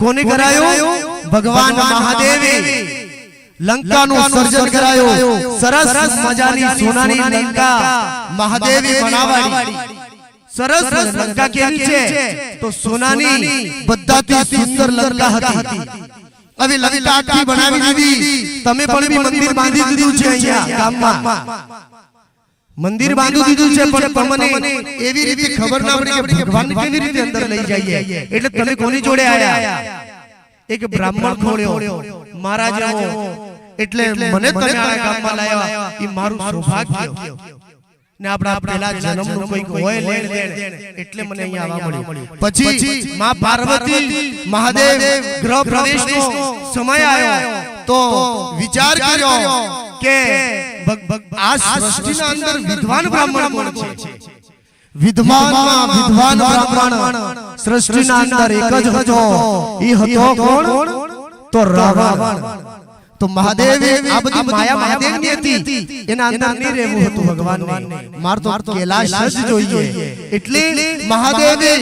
કોને કરાયો? ભગવાન મહાદેવે. લંકાનું સર્જન કરાયો. સરસ મજાની સોનાની લંકા મહાદેવે બનાવાડી સરસ લંકા કેવી છે? તો સોનાની બધાથી સુંદર લંકા હતી. હવે લંકા આખી બનાવી દીધી. તમે પણ બી મંદિર બાંધી દીધું છે અહીંયા ગામમાં. મંદિર બાંધી દીધું છે પણ તમને એવી રીતે ખબર ના પડી કે ભગવાન કેવી રીતે અંદર લઈ જઈએ એટલે તમે કોની જોડે આયા? એક બ્રાહ્મણ ખોળ્યો. મહારાજ એટલે મને તમે આ ગામમાં લાવ્યા એ મારું સૌભાગ્ય. ને આપણા પેલા જન્મનું કોઈ હોય લેણ દેણ. એટલે મને અહીંયા આવવા મળ્યું. પછી માં પાર્વતી મહાદેવ ગ્રહ પ્રવેશનો સમય આવ્યો. તો વિચાર કર્યો. કે ભગ- ભગ- આ સૃષ્ટિના અંદર વિદ્વાન બ્રાહ્મણ કોણ છે? વિદ્વાનમાં વિદ્વાન બ્રાહ્મણ સૃષ્ટિના અંદર એક જ હતો. ઈ હતો કોણ? તો રાવણ. તો મહાદેવે આ બધી માયા મહાદેવની હતી. એના અંદર નહીં રહેવું હતું ભગવાનને. માર તો કૈલાશ જ જોઈએ. એટલે મહાદેવે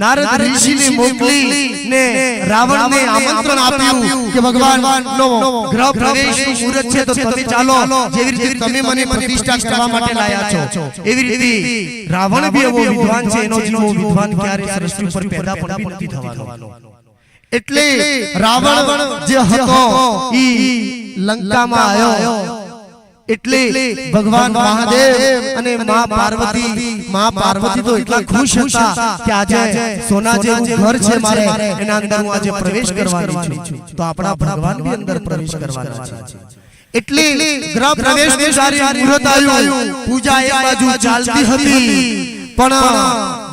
નારદ ઋષિને મોકલી ને રાવણને આમંત્રણ આપ્યું કે ભગવાન નો ગ્રહ પ્રવેશનું મુહૂર્ત છે તો તમે ચાલો જેવી રીતે તમે મને પ્રતિષ્ઠા કરવા માટે લાયા છો. એવી રીતે રાવણ બી એવો વિદ્વાન છે એનો જેવો વિદ્વાન ક્યારે સૃષ્ટિ પર પેદા પણ નથી થવાનો. એટલે રાવણ જે હતો ઈ લંકામાં આવ્યો. એટલે ભગવાન મહાદેવ અને મા પાર્વતી મા પાર્વતી તો એટલા ખુશ હતા કે આજે સોના જેવું ઘર છે મારે એના અંદર હું આજે પ્રવેશ કરવાની છું. તો આપણા ભગવાન બી અંદર પ્રવેશ કરવાના છે. એટલે ગ્રહ પ્રવેશની સારી મુહૂર્ત આવ્યું. પૂજા એ બાજુ ચાલતી હતી. પણ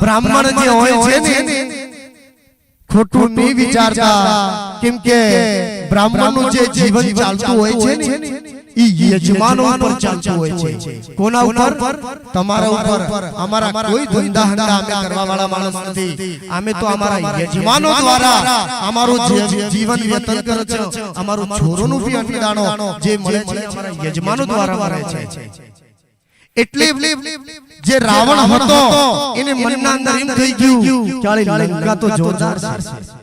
બ્રાહ્મણ જે હોય છે ને ખોટું નહીં વિચારતા. કેમ કે બ્રાહ્મણનું જે જીવન ચાલતું હોય છે ને. ઈ યજમાનો ઉપર ચાલતું હોય છે. કોના ઉપર? તમારા ઉપર. અમારા કોઈ ધંધા હંધા અમે કરવા વાળા માણસ નથી. અમે તો અમારા યજમાનો દ્વારા અમારું જીવન વ્યતન કરે છે અમારું છોરોનું બી અન્નદાણો જે મળે છે અમારા યજમાનો દ્વારા મળે છે. એટલે જે રાવણ હતો એને મનના અંદર એમ થઈ ગયું. કે લંકા તો જોરદાર છે.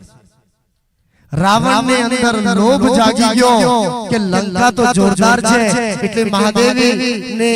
રાવણ ને અંદર લોભ જાગી ગયો કે લંકા તો જોરદાર છે. એટલે મહાદેવી ને